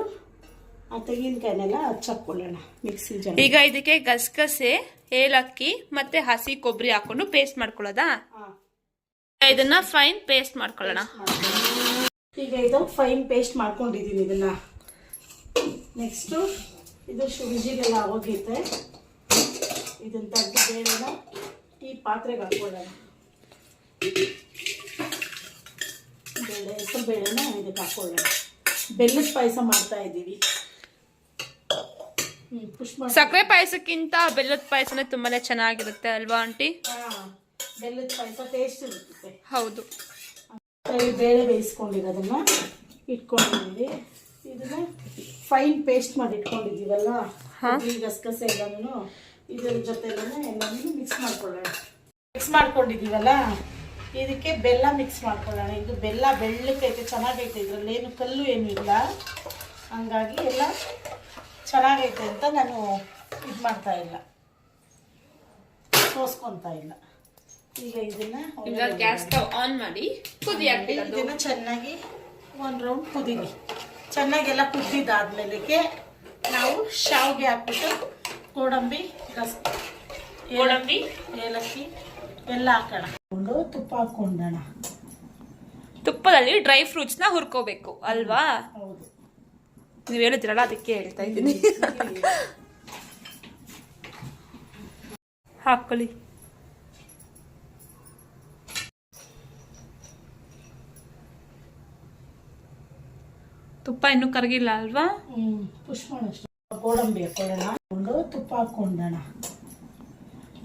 ಆ ತೆಂಗಿನಕಾಯಿನೆಲ್ಲ ಹಚ್ಚಾಕೊಳ್ಳೋಣ ಮಿಕ್ಸಿ ಈಗ ಇದಕ್ಕೆ ಗಸಗಸೆ ಏಲಕ್ಕಿ ಮತ್ತೆ ಹಸಿ ಕೊಬ್ಬರಿ ಹಾಕೊಂಡು ಪೇಸ್ಟ್ ಮಾಡ್ಕೊಳ್ಳೋದಾ? ಇದನ್ನ ಫೈನ್ ಪೇಸ್ಟ್ ಮಾಡ್ಕೊಳ್ಳೋಣ. ಈಗ ಇದು ಫೈನ್ ಪೇಸ್ಟ್ ಮಾಡ್ಕೊಂಡಿದ್ದೀನಿ ಇದನ್ನ. ನೆಕ್ಸ್ಟು ಇದು ಶುಂಠಿಗೆಲ್ಲ ಹೋಗಿದ್ದೆ ಇದನ್ನ ತೆಗೆದು ಬೇಳೆನ ಈ ಪಾತ್ರೆಗೆ ಹಾಕೊಳ್ಳೋಣ ಬೇಳೆ ಹೆಸರು ಬೇಳೆನ ಇದಕ್ಕೆ ಹಾಕೊಳ್ಳೋಣ ಬೆಲ್ಲದ ಪಾಯಸ ಮಾಡ್ತಾ ಇದ್ದೀವಿ. ಸಕ್ಕರೆ ಪಾಯಸಕ್ಕಿಂತ ಬೆಲ್ಲದ ಪಾಯಸನೇ ತುಂಬಾನೇ ಚೆನ್ನಾಗಿರುತ್ತೆ ಅಲ್ವಾ ಆಂಟಿ? ಬೆಲ್ಲದ ಪಾಯಸ ಟೇಸ್ಟ್ ಇರುತ್ತೆ ಹೌದು. ಬೇಳೆ ಬೇಯಿಸ್ಕೊಂಡಿರೋದನ್ನ ಇಟ್ಕೊಂಡಿದ್ದೀವಿ. ಇದನ್ನ ಫೈನ್ ಪೇಸ್ಟ್ ಮಾಡಿ ಇಟ್ಕೊಂಡಿದ್ದೀವಲ್ಲ ಈ ಗಸಗಸೆ ಎಲ್ಲನೂ ಇದ್ರ ಜೊತೆಲೇ ಎಲ್ಲನೂ ಮಿಕ್ಸ್ ಮಾಡ್ಕೊಳ್ಳೋಣ. ಮಿಕ್ಸ್ ಮಾಡ್ಕೊಂಡಿದ್ದೀವಲ್ಲ ಇದಕ್ಕೆ ಬೆಲ್ಲ ಮಿಕ್ಸ್ ಮಾಡ್ಕೊಳ್ಳೋಣ. ಇದು ಬೆಲ್ಲ ಬೆಳ್ಳಕ್ಕೈತೆ ಚೆನ್ನಾಗೈತೆ. ಇದರಲ್ಲಿ ಏನು ಕಲ್ಲು ಏನೂ ಇಲ್ಲ. ಹಂಗಾಗಿ ಎಲ್ಲ ಚೆನ್ನಾಗೈತೆ ಅಂತ ನಾನು ಇದು ಮಾಡ್ತಾ ಇಲ್ಲ. ಸೋಸ್ಕೊತಾ ಇಲ್ಲ. ಈಗ ಇದನ್ನ ಈಗ ಗ್ಯಾಸ್ ಸ್ಟವ್ ಆನ್ ಮಾಡಿ ಕುದಿ ಇದನ್ನ ಚೆನ್ನಾಗಿ ಒಂದು ರೌಂಡ್ ಕುದೀನಿ. ಚೆನ್ನಾಗೆಲ್ಲ ಕುದ್ದಿದ್ದಾದ್ಮೇಲೆಗೆ ನಾವು ಶಾವಿಗೆ ಹಾಕ್ಬಿಟ್ಟು ಗೋಡಂಬಿ ಗಸ್ ಗೋಡಂಬಿ. ಏಲಕ್ಕಿ ಎಲ್ಲ ಹಾಕೋಣ. ತುಪ್ಪ ಹಾಕೊಂಡೋಣ ತುಪ್ಪದಲ್ಲಿ ಡ್ರೈ ಫ್ರೂಟ್ಸ್ನ ಹುರ್ಕೋಬೇಕು ಅಲ್ವಾ? ಹೌದು. ನೀವ್ ಹೇಳಿದ್ರಲ್ಲ ಅದಕ್ಕೆ ಹೇಳ್ತಾ ಇದ್ದೀನಿ. ಹಾಕೊಳ್ಳಿ ತುಪ್ಪ ಇನ್ನೂ ಕರಗಿಲ್ಲ ಅಲ್ವಾ? ಹ್ಮ್ ಪುಷ್ ಮಾಡೋಷ್ಟು. ಗೋಡಂಬಿ ಹಾಕೊಳ್ಳೋಣ. ಹಾಕೊಂಡು ತುಪ್ಪ ಹಾಕೊಂಡೋಣ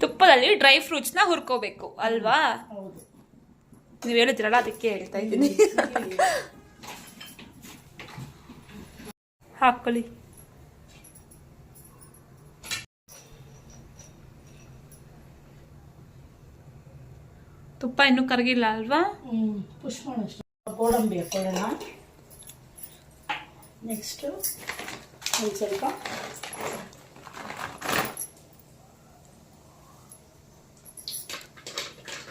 ತುಪ್ಪದಲ್ಲಿ ಡ್ರೈ ಫ್ರೂಟ್ಸ್ನ ಹುರ್ಕೋಬೇಕು ಅಲ್ವಾ? ಹೌದು. ನೀವ್ ಹೇಳಿದ್ರಲ್ಲ ಅದಕ್ಕೆ ಹೇಳ್ತಾ ಇದ್ದೀನಿ. ಹಾಕೊಳ್ಳಿ. ತುಪ್ಪ ಇನ್ನೂ ಕರಗಿಲ್ಲ ಅಲ್ವಾ? ಹ್ಮ್ ಪುಷ್ ಮಾಡೋಷ್ಟು. ಗೋಡಂಬಿ ಹಾಕೊಳ್ಳೋಣ. ನೆಕ್ಸ್ಟು ಒಂದು ಸ್ವಲ್ಪ.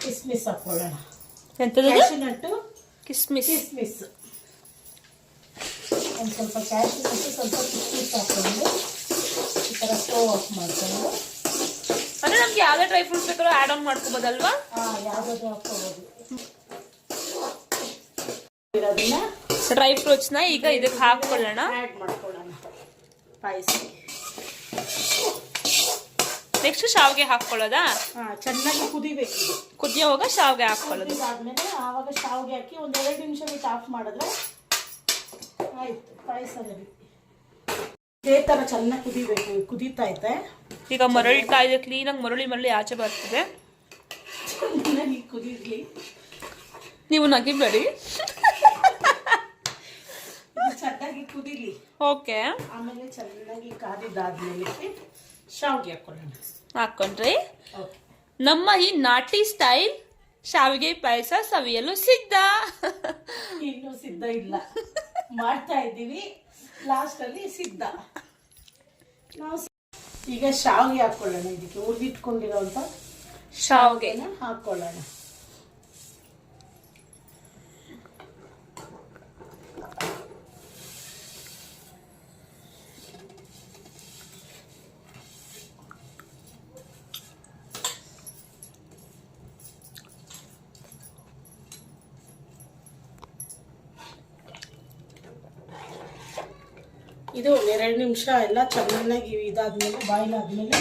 ಕಿಸ್ಮಿಸ್ ಹಾಕೊಳ್ಳೋಣ. ಎಂತದ್ದು? ಕ್ಯಾಶುನಟ್ಟು ಕಿಸ್ಮಿಸ್. ಕಿಸ್ಮಿಸ್. ಒಂದು ಸ್ವಲ್ಪ ಕ್ಯಾಶುನಟ್ಟು ಸ್ವಲ್ಪ ಕಿಸ್ಮಿಸ್ ಹಾಕೊಂಡು ಈ ಥರ ಸ್ಟೋವ್ ಆಫ್ ಮಾಡ್ಕೊಂಡು. ಅಂದ್ರೆ ನಮ್ಗೆ ಯಾವ್ದೇ ಡ್ರೈ ಫ್ರೂಟ್ಸ್ ಬೇಕಾದ್ರೂ ಆ್ಯಡ್ ಆನ್ ಮಾಡ್ಕೋಬೋದಲ್ವಾ? ಹಾಂ ಯಾವುದಾದ್ರು ಹಾಕ್ಕೋಬೋದು. ಇರೋದನ್ನ ಡ್ರೈ ಫ್ರೂಟ್ಸ್ನ ಈಗ ಇದಕ್ಕೆ ಪಾಯಸಕ್ಕೆ ನೆಕ್ಸ್ಟ್ ಶಾವಿಗೆ ಹಾಕೊಳ್ಳೋದಾ ಹಾಂ ಚೆನ್ನಾಗಿ ಕುದಿಬೇಕು. ಕುದಿಯೋವಾಗ ಶಾವಿಗೆ ಹಾಕೊಳ್ಳೋದು ಕುದಿದಾದ್ಮೇಲೆ ಆವಾಗ ಶಾವಿಗೆ ಹಾಕಿ ಒಂದು ಎರಡು ನಿಮಿಷ ಬಿಟ್ಟು ಆಫ್ ಮಾಡಿದ್ರೆ ಆಯ್ತು ಪಾಯಸ ರೆಡಿ ಇದೇ ಥರ ಚೆನ್ನಾಗಿ ಕುದಿಬೇಕು ಕುದೀತಾ ಐತೆ ಈಗ ಮರಳ್ತಾ ಇದೆ ಕ್ಲೀನಾಗಿ ಮರಳಿ ಮರಳಿ ಆಚೆ ಬರ್ತಿದೆ. ಚೆನ್ನಾಗಿ ಕುದೀಲಿ ನೀವು ನಗಿಬೇಡಿ ಇದು ಚೆನ್ನಾಗಿ ಕುದೀಲಿ ಓಕೆ. ಆಮೇಲೆ ಚೆನ್ನಾಗಿ ಕಾದಿದ್ದಾದ್ಮೇಲೆ ಶಾವಿಗೆ ಹಾಕೊಳ್ಳೋಣ ಹಾಕೊಂಡ್ರಿ. ನಮ್ಮ ಈ ನಾಟಿ ಸ್ಟೈಲ್ ಶಾವಿಗೆ ಪಾಯಸ ಸವಿಯಲು ಸಿದ್ಧ. ಇನ್ನು ಸಿದ್ಧ ಇಲ್ಲ. ಮಾಡ್ತಾ ಇದ್ದೀವಿ. ಲಾಸ್ಟಲ್ಲಿ ಸಿದ್ಧ. ನಾವು ಈಗ ಶಾವಿಗೆ ಹಾಕೊಳ್ಳೋಣ ಇದಕ್ಕೆ ಹುರಿದಿಟ್ಕೊಂಡಿರೋಂಥ ಶಾವಿಗೆನ ಹಾಕೊಳ್ಳೋಣ ಇದು ಒಂದೆರಡು ನಿಮಿಷ ಎಲ್ಲ ಚೆನ್ನಾಗಿ ಇದಾದ್ಮೇಲೆ ಬಾಯ್ಲ್ ಆದ್ಮೇಲೆ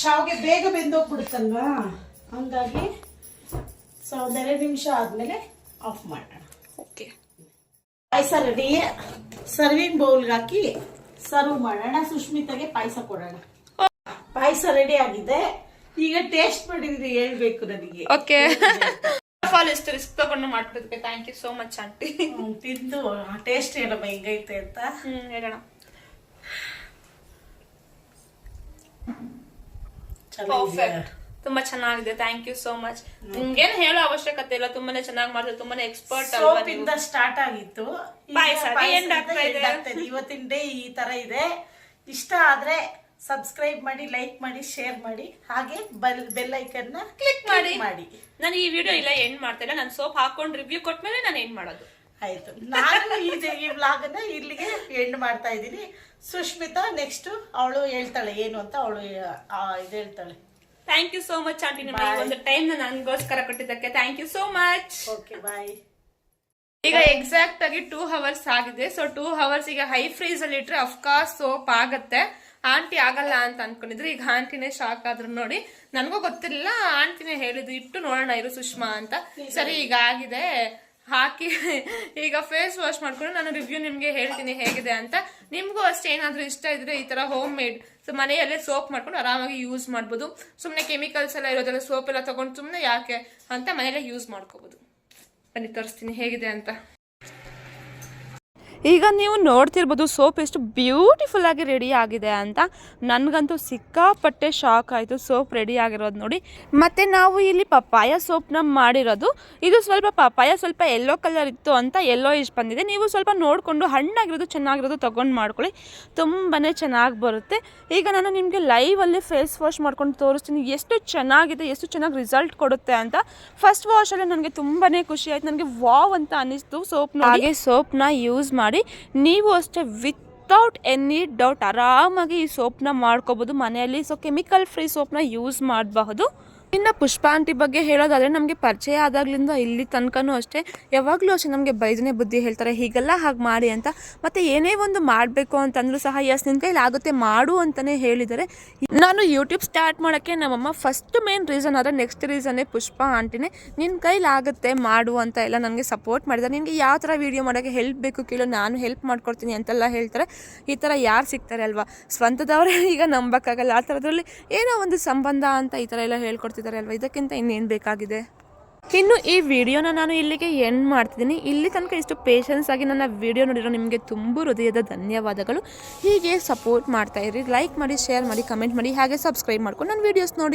ಶಾವಿಗೆ ಬೇಗ ಬೆಂದೋಗ್ಬಿಡುತ್ತಲ್ವಾ? ಹಂಗಾಗಿ ಸೊ ಒಂದೆರಡು ನಿಮಿಷ ಆದ್ಮೇಲೆ ಆಫ್ ಮಾಡೋಣ. ಓಕೆ ಪಾಯಸ ರೆಡಿ ಸರ್ವಿಂಗ್ ಬೌಲ್ಗೆ ಹಾಕಿ ಸರ್ವ್ ಮಾಡೋಣ. ಸುಷ್ಮಿತಾಗೆ ಪಾಯಸ ಕೊಡೋಣ. ಪಾಯಸ ರೆಡಿ ಆಗಿದೆ. ಈಗ ಟೇಸ್ಟ್ ಮಾಡಿದ್ರಿ ಹೇಳ್ಬೇಕು ನನಗೆ. ಓಕೆ ಆಲ್ ಇಷ್ಟು ರಿಸ್ಕ್ ತಗೊಂಡು thank you so much aunty ತಿಂದು ಟೇಸ್ಟ್ ಹೇಳಮ್ಮ ಹೆಂಗೈತೆ ಅಂತ? ಹ್ಮ್ ಹೇಳೋಣ. ಪರ್ಫೆಕ್ಟ್ ತುಂಬಾ ಚೆನ್ನಾಗಿದೆ. ಥ್ಯಾಂಕ್ ಯು ಸೋ ಮಚ್ ನಿಮ್ಗೇನು ಹೇಳೋ ಅವಶ್ಯಕತೆ ಇಲ್ಲ. ತುಂಬಾನೇ ಚೆನ್ನಾಗಿ ಮಾಡಿದ್ರೆ ತುಂಬಾನೇ ಎಕ್ಸ್ಪರ್ಟ್ ಸೋಪಿಂದ ಸ್ಟಾರ್ಟ್ ಆಗಿತ್ತು. ಪಾಯಸ, ಇದೆ. ಇದೆ. ಇವತ್ತಿನ ಡೇ ಈ ತರ ಇದೆ. ಇಷ್ಟ ಆದ್ರೆ ಸಬ್ಸ್ಕ್ರೈಬ್ ಮಾಡಿ ಲೈಕ್ ಮಾಡಿ ಶೇರ್ ಮಾಡಿ. ಹಾಗೆ ಬೆಲ್ ಬೆಲ್ನ ಕ್ಲಿಕ್ ಮಾಡಿ. ಮಾಡಿ. ನಾನು ಈ ವಿಡಿಯೋ ಇಲ್ಲ ಎಂಡ್ ಮಾಡ್ತೇನೆ ನಾನು ಸೋಪ್ ಹಾಕೊಂಡು ರಿವ್ಯೂ ಕೊಟ್ಮೇಲೆ ನಾನು ಏನ್ ಮಾಡೋದು? ಆಯ್ತು. ನಾನು ಇದು ಈ ವ್ಲಾಗ್ ಅನ್ನ ಇಲ್ಲಿಗೆ ಎಂಡ್ ಮಾಡ್ತಾ ಇದ್ದೀನಿ. ಸುಷ್ಮಿತಾ ನೆಕ್ಸ್ಟ್ ಅವಳು ಹೇಳ್ತಾಳೆ ಏನು ಅಂತ ಅವಳು ಇದು ಹೇಳ್ತಾಳೆ. Thank you so much aunty ನಿಮ್ಮ ಈ ಒಂದು ಟೈಮ್ ನನಗೋಸ್ಕರ ಕೊಟ್ಟಿದ್ದಕ್ಕೆ thank you so much okay bye ಈಗ ಎಕ್ಸಾಕ್ಟ್ ಆಗಿ ಟೂ ಅವರ್ಸ್ ಆಗಿದೆ. ಸೊ ಟೂ ಅವರ್ಸ್ ಈಗ ಹೈ ಫ್ರೀಸ್ ಅಲ್ಲಿ ಇಟ್ರೆ ಅಫ್ಕೋರ್ಸ್ ಸೋಪ್ ಆಗತ್ತೆ. ಆಂಟಿ ಆಗಲ್ಲ ಅಂತ ಅನ್ಕೊಂಡಿದ್ರು. ಈಗ ಆಂಟಿನೇ ಶಾಕ್ ಆದ್ರು ನೋಡಿ. ನನಗೂ ಗೊತ್ತಿರಲಿಲ್ಲ. ಆಂಟಿನೇ ಹೇಳಿದ್ರು ಇಟ್ಟು ನೋಡೋಣ, ಇರು ಸುಷ್ಮಾ ಅಂತ. ಸರಿ, ಈಗ ಆಗಿದೆ. ಹಾಕಿ, ಈಗ ಫೇಸ್ ವಾಶ್ ಮಾಡ್ಕೊಂಡು ನಾನು ರಿವ್ಯೂ ನಿಮ್ಗೆ ಹೇಳ್ತೀನಿ ಹೇಗಿದೆ ಅಂತ. ನಿಮ್ಗೂ ಅಷ್ಟೇ ಏನಾದ್ರೂ ಇಷ್ಟ ಇದ್ರೆ ಈ ತರ ಹೋಮ್ ಮೇಡ್ ಸೊ ಮನೆಯಲ್ಲೇ ಸೋಪ್ ಮಾಡ್ಕೊಂಡು ಆರಾಮಾಗಿ ಯೂಸ್ ಮಾಡ್ಬೋದು. ಸುಮ್ಮನೆ ಕೆಮಿಕಲ್ಸ್ ಎಲ್ಲ ಇರೋದೆಲ್ಲ ಸೋಪ್ ಎಲ್ಲ ತಗೊಂಡು ಸುಮ್ಮನೆ ಯಾಕೆ ಅಂತ ಮನೆಯಲ್ಲೇ ಯೂಸ್ ಮಾಡ್ಕೋಬಹುದು ಬನ್ನಿ, ತೋರಿಸ್ತೀನಿ ಹೇಗಿದೆ ಅಂತ. ಈಗ ನೀವು ನೋಡ್ತಿರ್ಬೋದು ಸೋಪ್ ಎಷ್ಟು ಬ್ಯೂಟಿಫುಲ್ ಆಗಿ ರೆಡಿ ಆಗಿದೆ ಅಂತ. ನನಗಂತೂ ಸಿಕ್ಕಾಪಟ್ಟೆ ಶಾಕ್ ಆಯಿತು ಸೋಪ್ ರೆಡಿ ಆಗಿರೋದು ನೋಡಿ. ಮತ್ತು ನಾವು ಇಲ್ಲಿ ಪಪ್ಪಾಯ ಸೋಪ್ನ ಮಾಡಿರೋದು. ಇದು ಸ್ವಲ್ಪ ಪಪ್ಪಾಯ ಸ್ವಲ್ಪ ಎಲ್ಲೋ ಕಲರ್ ಇತ್ತು ಅಂತ ಎಲ್ಲೋ ಇಷ್ಟು ಬಂದಿದೆ. ನೀವು ಸ್ವಲ್ಪ ನೋಡಿಕೊಂಡು ಹಣ್ಣಾಗಿರೋದು ಚೆನ್ನಾಗಿರೋದು ತೊಗೊಂಡು ಮಾಡ್ಕೊಳ್ಳಿ. ತುಂಬಾ ಚೆನ್ನಾಗಿ ಬರುತ್ತೆ. ಈಗ ನಾನು ನಿಮಗೆ ಲೈವಲ್ಲಿ ಫೇಸ್ ವಾಶ್ ಮಾಡ್ಕೊಂಡು ತೋರಿಸ್ತೀನಿ. ಎಷ್ಟು ಚೆನ್ನಾಗಿದೆ, ಎಷ್ಟು ಚೆನ್ನಾಗಿ ರಿಸಲ್ಟ್ ಕೊಡುತ್ತೆ ಅಂತ. ಫಸ್ಟ್ ವಾಶಲ್ಲಿ ನನಗೆ ತುಂಬಾ ಖುಷಿ ಆಯ್ತು. ನನಗೆ ವಾವ್ ಅಂತ ಅನ್ನಿಸ್ತು ಸೋಪ್ ಹಾಗೆ ಸೋಪ್ನ ಯೂಸ್ ಮಾಡಿ ನೀವು ಅಷ್ಟೇ ವಿತೌಟ್ ಎನಿ ಡೌಟ್ ಆರಾಮಾಗಿ ಈ ಸೋಪ್ನ ಮಾಡ್ಕೋಬೋದು. ಮನೆಯಲ್ಲಿ ಸೊ ಕೆಮಿಕಲ್ ಫ್ರೀ ಸೋಪ್ನ ಯೂಸ್ ಮಾಡಬಹುದು. ಇನ್ನು ಪುಷ್ಪ ಆಂಟಿ ಬಗ್ಗೆ ಹೇಳೋದಾದರೆ ನಮಗೆ ಪರಿಚಯ ಆದಾಗ್ಲಿಂದ ಇಲ್ಲಿ ತನಕನೂ ಅಷ್ಟೇ. ಯಾವಾಗಲೂ ಅಷ್ಟೇ ನಮಗೆ ಬೈದನೆ ಬುದ್ಧಿ ಹೇಳ್ತಾರೆ, ಹೀಗೆಲ್ಲ ಹಾಗೆ ಮಾಡಿ ಅಂತ. ಮತ್ತು ಏನೇ ಒಂದು ಮಾಡಬೇಕು ಅಂತಂದ್ರೂ ಸಹ ಎಸ್ ನಿನ್ನ ಕೈಲಿ ಆಗುತ್ತೆ, ಮಾಡು ಅಂತಲೇ ಹೇಳಿದ್ದಾರೆ ನಾನು ಯೂಟ್ಯೂಬ್ ಸ್ಟಾರ್ಟ್ ಮಾಡೋಕ್ಕೆ ನಮ್ಮಮ್ಮ ಫಸ್ಟ್ ಮೇನ್ ರೀಸನ್ ಆದರೆ ನೆಕ್ಸ್ಟ್ ರೀಸನ್ನೇ ಪುಷ್ಪ ಆಂಟಿನೇ ನಿನ್ನ ಕೈಲಿ ಆಗುತ್ತೆ, ಮಾಡು ಅಂತ ಎಲ್ಲ ನನಗೆ ಸಪೋರ್ಟ್ ಮಾಡಿದ್ದಾರೆ. ನಿನಗೆ ಯಾವ ಥರ ವೀಡಿಯೋ ಮಾಡೋಕ್ಕೆ ಹೆಲ್ಪ್ ಬೇಕು ಕೇಳೋ, ನಾನು ಹೆಲ್ಪ್ ಮಾಡ್ಕೊಡ್ತೀನಿ ಅಂತೆಲ್ಲ ಹೇಳ್ತಾರೆ. ಈ ಥರ ಯಾರು ಸಿಗ್ತಾರೆ ಅಲ್ವಾ? ಸ್ವಂತದವರೇ ಈಗ ನಂಬಕ್ಕಾಗಲ್ಲ. ಆ ಥರದ್ರಲ್ಲಿ ಏನೋ ಒಂದು ಸಂಬಂಧ ಅಂತ ಈ ಥರ ಎಲ್ಲ ಹೇಳ್ಕೊಡ್ತಿದ್ದಾರೆ ಅಲ್ವಾ? ಇದಕ್ಕಿಂತ ಇನ್ನೇನು ಬೇಕಾಗಿದೆ? ಇನ್ನು ಈ ವಿಡಿಯೋನ ನಾನು ಇಲ್ಲಿಗೆ ಎಂಡ್ ಮಾಡ್ತಿದ್ದೀನಿ. ಇಲ್ಲಿ ತನಕ ಇಷ್ಟು ಪೇಷನ್ಸ್ ಆಗಿ ನನ್ನ ವಿಡಿಯೋ ನೋಡಿರೋ ನಿಮಗೆ ತುಂಬ ಹೃದಯದ ಧನ್ಯವಾದಗಳು. ಹೀಗೆ ಸಪೋರ್ಟ್ ಮಾಡ್ತಾ ಇರಿ. ಲೈಕ್ ಮಾಡಿ ಶೇರ್ ಮಾಡಿ ಕಮೆಂಟ್ ಮಾಡಿ, ಹಾಗೆ ಸಬ್ಸ್ಕ್ರೈಬ್ ಮಾಡ್ಕೊಂಡು ನನ್ನ ವೀಡಿಯೋಸ್ ನೋಡಿ.